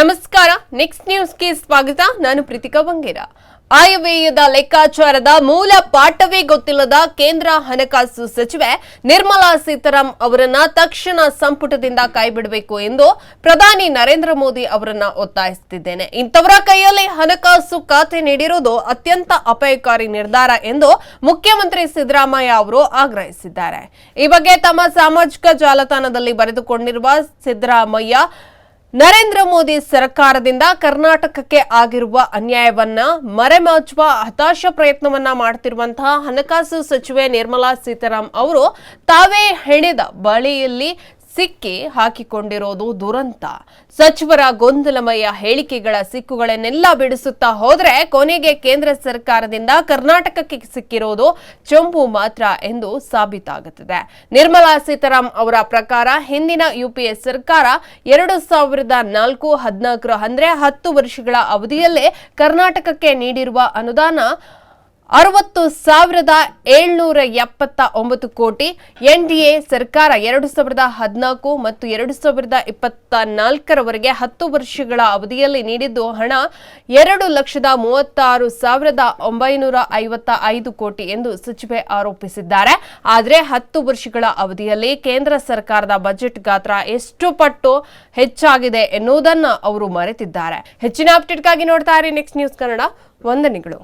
Next ನ್ಯೂಸ್ಗೆ ಸ್ವಾಗತ. ನಾನು ಪ್ರೀತಿಕಾ ಬಂಗೇರ. ಆಯವ್ಯಯದ ಲೆಕ್ಕಾಚಾರದ ಮೂಲ ಪಾಠವೇ ಗೊತ್ತಿಲ್ಲದ ಕೇಂದ್ರ ಹಣಕಾಸು ಸಚಿವೆ ನಿರ್ಮಲಾ ಸೀತಾರಾಮ್ ಅವರನ್ನ ತಕ್ಷಣ ಸಂಪುಟದಿಂದ ಕೈಬಿಡಬೇಕು ಎಂದು ಪ್ರಧಾನಿ ನರೇಂದ್ರ ಮೋದಿ ಅವರನ್ನ ಒತ್ತಾಯಿಸುತ್ತಿದ್ದೇನೆ. ಇಂಥವರ ಕೈಯಲ್ಲಿ ಹಣಕಾಸು ಖಾತೆ ನೀಡಿರುವುದು ಅತ್ಯಂತ ಅಪಾಯಕಾರಿ ನಿರ್ಧಾರ ಎಂದು ಮುಖ್ಯಮಂತ್ರಿ ಸಿದ್ದರಾಮಯ್ಯ ಅವರು ಆಗ್ರಹಿಸಿದ್ದಾರೆ. ಈ ಬಗ್ಗೆ ತಮ್ಮ ಸಾಮಾಜಿಕ ಜಾಲತಾಣದಲ್ಲಿ ಬರೆದುಕೊಂಡಿರುವ ಸಿದ್ದರಾಮಯ್ಯ ನರೇಂದ್ರ ಮೋದಿ ಸರ್ಕಾರದಿಂದ ಕರ್ನಾಟಕಕ್ಕೆ ಆಗಿರುವ ಅನ್ಯಾಯವನ್ನ ಮರೆಮಾಚುವ ಹತಾಶ ಪ್ರಯತ್ನವನ್ನ ಮಾಡ್ತಿರುವಂತಹ ಹಣಕಾಸು ಸಚಿವೆ ನಿರ್ಮಲಾ ಸೀತಾರಾಮ್ ಅವರು ತಾವೇ ಹೆಣೆದ ಬಳಿಯಲ್ಲಿ ಸಿಕ್ಕಿ ಹಾಕಿಕೊಂಡಿರೋದು ದುರಂತ. ಸಚಿವರ ಗೊಂದಲಮಯ ಹೇಳಿಕೆಗಳ ಸಿಕ್ಕುಗಳನ್ನೆಲ್ಲ ಬಿಡಿಸುತ್ತಾ ಹೋದ್ರೆ ಕೊನೆಗೆ ಕೇಂದ್ರ ಸರ್ಕಾರದಿಂದ ಕರ್ನಾಟಕಕ್ಕೆ ಸಿಕ್ಕಿರೋದು ಚೊಂಬು ಮಾತ್ರ ಎಂದು ಸಾಬೀತಾಗುತ್ತದೆ. ನಿರ್ಮಲಾ ಸೀತಾರಾಮ್ ಅವರ ಪ್ರಕಾರ ಹಿಂದಿನ ಯುಪಿಎ ಸರ್ಕಾರ ಎರಡು ಸಾವಿರದ ನಾಲ್ಕು ಹದಿನಾಲ್ಕರ ಅಂದ್ರೆ ಹತ್ತು ವರ್ಷಗಳ ಅವಧಿಯಲ್ಲೇ ಕರ್ನಾಟಕಕ್ಕೆ ನೀಡಿರುವ ಅನುದಾನ ಅರವತ್ತು ಸಾವಿರದ ಏಳ್ನೂರ ಎಪ್ಪತ್ತ ಒಂಬತ್ತು ಕೋಟಿ ಎನ್ ಡಿ ಎ ಸರ್ಕಾರ ಎರಡು ಸಾವಿರದ ಹದಿನಾಲ್ಕು ಮತ್ತು ಎರಡು ಸಾವಿರದ ಇಪ್ಪತ್ತ ನಾಲ್ಕರವರೆಗೆ ಹತ್ತು ವರ್ಷಗಳ ಅವಧಿಯಲ್ಲಿ ನೀಡಿದ್ದು ಹಣ ಎರಡು ಲಕ್ಷದ ಮೂವತ್ತಾರು ಸಾವಿರದ ಒಂಬೈನೂರ ಐವತ್ತ ಐದು ಕೋಟಿ ಎಂದು ಸಚಿವೆ ಆರೋಪಿಸಿದ್ದಾರೆ. ಆದರೆ ಹತ್ತು ವರ್ಷಗಳ ಅವಧಿಯಲ್ಲಿ ಕೇಂದ್ರ ಸರ್ಕಾರದ ಬಜೆಟ್ ಗಾತ್ರ ಎಷ್ಟು ಪಟ್ಟು ಹೆಚ್ಚಾಗಿದೆ ಎನ್ನುವುದನ್ನು ಅವರು ಮರೆತಿದ್ದಾರೆ. ಹೆಚ್ಚಿನ ಅಪ್ಡೇಟ್ಗಾಗಿ ನೋಡ್ತಾ ಇರಿ ನೆಕ್ಸ್ಟ್ ನ್ಯೂಸ್ ಕನ್ನಡ ವಂದನೆಗಳು.